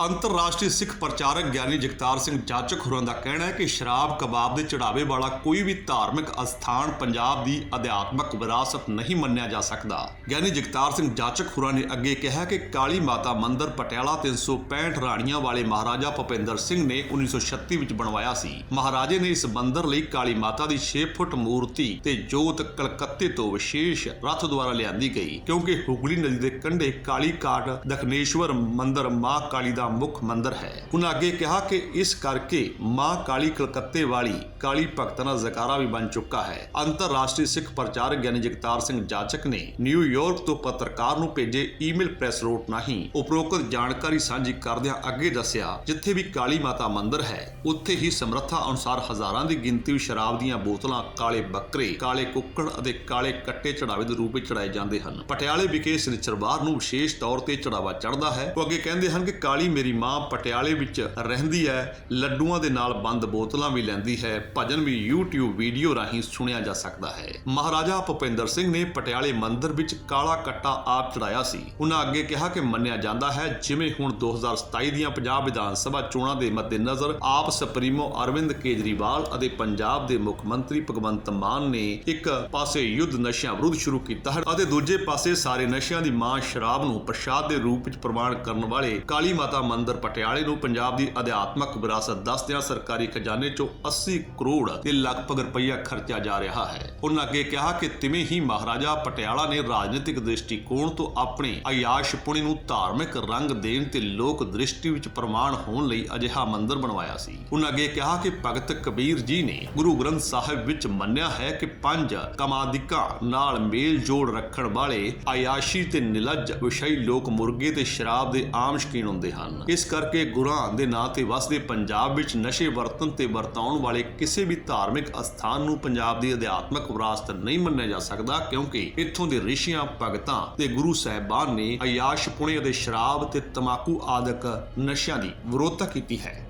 ਅੰਤਰਰਾਸ਼ਟਰੀ ਸਿੱਖ ਪ੍ਰਚਾਰਕ ਗਿਆਨੀ ਜਗਤਾਰ ਸਿੰਘ ਜਾਚਕ ਹੋਰਾਂ ਦਾ ਕਹਿਣਾ ਹੈ ਕਿ ਸ਼ਰਾਬ, ਕਬਾਬ ਦੇ ਚੜਾਵੇ ਵਾਲਾ ਕੋਈ ਵੀ ਧਾਰਮਿਕ ਅਸਥਾਨ ਪੰਜਾਬ ਦੀ ਅਧਿਆਤਮਕ ਵਿਰਾਸਤ ਨਹੀਂ ਮੰਨਿਆ ਜਾ ਸਕਦਾ। ਗਿਆਨੀ ਜਗਤਾਰ ਸਿੰਘ ਜਾਚਕ ਹੋਰਾਂ ਨੇ ਅੱਗੇ ਕਿਹਾ ਕਿ ਕਾਲੀ ਮਾਤਾ ਮੰਦਿਰ ਪਟਿਆਲਾ 365 ਰਾਣੀਆਂ ਵਾਲੇ ਮਹਾਰਾਜਾ ਭੁਪਿੰਦਰ ਸਿੰਘ ਨੇ 1936 ਵਿੱਚ ਬਣਵਾਇਆ ਸੀ। ਮਹਾਰਾਜੇ ਨੇ ਇਸ ਮੰਦਿਰ ਲਈ ਕਾਲੀ ਮਾਤਾ ਦੀ 6 ਫੁੱਟ ਮੂਰਤੀ ਤੇ ਜੋਤ ਕਲਕੱਤੇ ਤੋਂ ਵਿਸ਼ੇਸ਼ ਰੱਥ ਦੁਆਰਾ ਲਿਆਂਦੀ ਗਈ। ਕਿਉਂਕਿ ਹੁਗਲੀ ਨਦੀ ਦੇ ਕੰਢੇ ਕਾਲੀ ਕਾਟ ਦਖਨੇਸ਼ਵਰ ਮੰਦਿਰ, ਮਾਂ ਕਾਲੀ ਦਾ ਮੁੱਖ ਮੰਦਰ ਹੈ। ਉਹਨਾਂ ਅੱਗੇ ਕਿਹਾ ਕਿ ਇਸ ਕਰਕੇ ਮਾਂ ਕਾਲੀ ਕਲਕੱਤੇ ਵਾਲੀ ਕਾਲੀ ਭਗਤ ਦਾ ਜ਼ਕਾਰਾ ਵੀ ਬਣ ਚੁੱਕਾ ਹੈ। ਅੰਤਰਰਾਸ਼ਟਰੀ ਸਿੱਖ ਪ੍ਰਚਾਰਕ ਗਿਆਨੀ ਜਗਤਾਰ ਸਿੰਘ ਜਾਚਕ ਨੇ ਨਿਊਯਾਰਕ ਤੋਂ ਪੱਤਰਕਾਰ ਨੂੰ ਭੇਜੇ ਈਮੇਲ ਪ੍ਰੈਸ ਨੋਟ ਰਾਹੀਂ ਉਪਰੋਕਤ ਜਾਣਕਾਰੀ ਸਾਂਝੀ ਕਰਦਿਆਂ ਅੱਗੇ ਦੱਸਿਆ, ਜਿੱਥੇ ਵੀ ਕਾਲੀ ਮਾਤਾ ਮੰਦਿਰ ਹੈ, ਉੱਥੇ ਹੀ ਸਮਰੱਥਾ ਅਨੁਸਾਰ ਹਜ਼ਾਰਾਂ ਦੀ ਗਿਣਤੀ ਵਿੱਚ ਸ਼ਰਾਬ ਦੀਆਂ ਬੋਤਲਾਂ ਕਾਲੇ ਬੱਕਰੇ, ਕਾਲੇ ਕੁੱਕੜ ਅਤੇ ਕਾਲੇ ਕੱਟੇ ਚੜਾਵੇ ਦੇ ਰੂਪ ਵਿੱਚ ਚੜਾਏ ਜਾਂਦੇ ਹਨ। ਪਟਿਆਲੇ ਵਿਖੇ ਸਨਿਚਰਵਾਰ ਨੂੰ ਵਿਸ਼ੇਸ਼ ਤੌਰ ਤੇ ਚੜਾਵਾ ਚੜਦਾ ਹੈ। ਉਹ ਅੱਗੇ ਕਹਿੰਦੇ ਹਨ ਕਿ ਕਾਲੀ ਮੇਰੀ ਮਾਂ ਪਟਿਆਲੇ ਵਿੱਚ ਰਹਿੰਦੀ ਹੈ, ਲੱਡੂਆਂ ਦੇ ਨਾਲ ਬੰਦ ਬੋਤਲਾਂ ਵੀ ਲੈਂਦੀ ਹੈ, ਭਜਨ ਵੀ YouTube ਵੀਡੀਓ ਰਾਹੀਂ ਸੁਣਿਆ ਜਾ ਸਕਦਾ ਹੈ। ਮਹਾਰਾਜਾ ਭੁਪਿੰਦਰ ਸਿੰਘ ਨੇ ਪਟਿਆਲੇ ਮੰਦਿਰ ਵਿੱਚ ਕਾਲਾ ਕੱਟਾ ਆਪ ਚੜਾਇਆ ਸੀ। ਉਹਨਾਂ ਅੱਗੇ ਕਿਹਾ ਕਿ ਮੰਨਿਆ ਜਾਂਦਾ ਹੈ, ਜਿਵੇਂ ਹੁਣ 2027 ਦੀਆਂ ਪੰਜਾਬ ਵਿਧਾਨ ਸਭਾ ਚੋਣਾਂ ਦੇ ਮੱਦੇਨਜ਼ਰ ਆਪ ਸੁਪਰੀਮੋ ਅਰਵਿੰਦ ਕੇਜਰੀਵਾਲ ਅਤੇ ਪੰਜਾਬ ਦੇ ਮੁੱਖ ਮੰਤਰੀ ਭਗਵੰਤ ਮਾਨ ਨੇ ਇੱਕ ਪਾਸੇ ਯੁੱਧ ਨਸ਼ਿਆਂ ਵਿਰੁੱਧ ਸ਼ੁਰੂ ਕੀਤਾ ਹੈ ਅਤੇ ਦੂਜੇ ਪਾਸੇ ਸਾਰੇ ਨਸ਼ਿਆਂ ਦੀ ਮਾਂ ਸ਼ਰਾਬ ਨੂੰ ਪ੍ਰਸ਼ਾਦ ਦੇ ਰੂਪ ਵਿੱਚ ਪ੍ਰਵਾਨ ਕਰਨ ਵਾਲੇ ਕਾਲੀ ਮਾਤਾ ਮੰਦਿਰ ਪਟਿਆਲੇ ਨੂੰ ਪੰਜਾਬ ਦੀ ਅਧਿਆਤਮਕ ਵਿਰਾਸਤ ਦੱਸਦਿਆਂ ਸਰਕਾਰੀ ਖਜ਼ਾਨੇ ਚੋਂ 80 ਕਰੋੜ ਤੇ ਲਗਭਗ ਰੁਪਈਆ ਖਰਚਿਆ ਜਾ ਰਿਹਾ ਹੈ। ਉਹਨਾਂ ਅੱਗੇ ਕਿਹਾ ਕਿ ਤਿਵੇਂ ਹੀ ਮਹਾਰਾਜਾ ਪਟਿਆਲਾ ਨੇ ਰਾਜਨੀਤਿਕ ਦ੍ਰਿਸ਼ਟੀਕੋਣ ਤੋਂ ਆਪਣੇ ਅਯਾਸ਼ਪੁਣੀ ਨੂੰ ਧਾਰਮਿਕ ਰੰਗ ਦੇਣ ਤੇ ਲੋਕ ਦ੍ਰਿਸ਼ਟੀ ਵਿੱਚ ਪ੍ਰਮਾਣ ਹੋਣ ਲਈ ਅਜਿਹਾ ਮੰਦਿਰ ਬਣਵਾਇਆ ਸੀ। ਉਹਨਾਂ ਅੱਗੇ ਕਿਹਾ ਕਿ ਭਗਤ ਕਬੀਰ ਜੀ ਨੇ ਗੁਰੂ ਗ੍ਰੰਥ ਸਾਹਿਬ ਵਿੱਚ ਮੰਨਿਆ ਹੈ ਕਿ ਪੰਜ ਕਮਾਦਿਕਾਂ ਨਾਲ ਮੇਲ ਜੋੜ ਰੱਖਣ ਵਾਲੇ ਆਯਾਸ਼ੀ ਤੇ ਨਿਲੱਜ ਵਿਸ਼ਈ ਲੋਕ ਮੁਰਗੇ ਤੇ ਸ਼ਰਾਬ ਦੇ ਆਮ ਸ਼ਕੀਨ ਹੁੰਦੇ ਹਨ। ਇਸ ਕਰਕੇ ਗੁਰਾਂ ਦੇ ਨਾਂ ਤੇ ਵਸਦੇ ਪੰਜਾਬ ਵਿੱਚ ਨਸ਼ੇ ਵਰਤਨ ਤੇ ਵਰਤਾਉਣ ਵਾਲੇ ਕਿਸੇ ਵੀ ਧਾਰਮਿਕ ਅਸਥਾਨ ਨੂੰ ਪੰਜਾਬ ਦੀ ਅਧਿਆਤਮਕ ਵਿਰਾਸਤ ਨਹੀਂ ਮੰਨਿਆ ਜਾ ਸਕਦਾ, ਕਿਉਂਕਿ ਇੱਥੋਂ ਦੇ ਰਿਸ਼ੀਆਂ, ਭਗਤਾਂ ਤੇ ਗੁਰੂ ਸਾਹਿਬਾਨ ਨੇ ਅਯਾਸ਼ ਪੁਣੇ ਅਤੇ ਸ਼ਰਾਬ ਤੇ ਤਮਾਕੂ ਆਦਿਕ ਨਸ਼ਿਆਂ ਦੀ ਵਿਰੋਧਤਾ ਕੀਤੀ ਹੈ।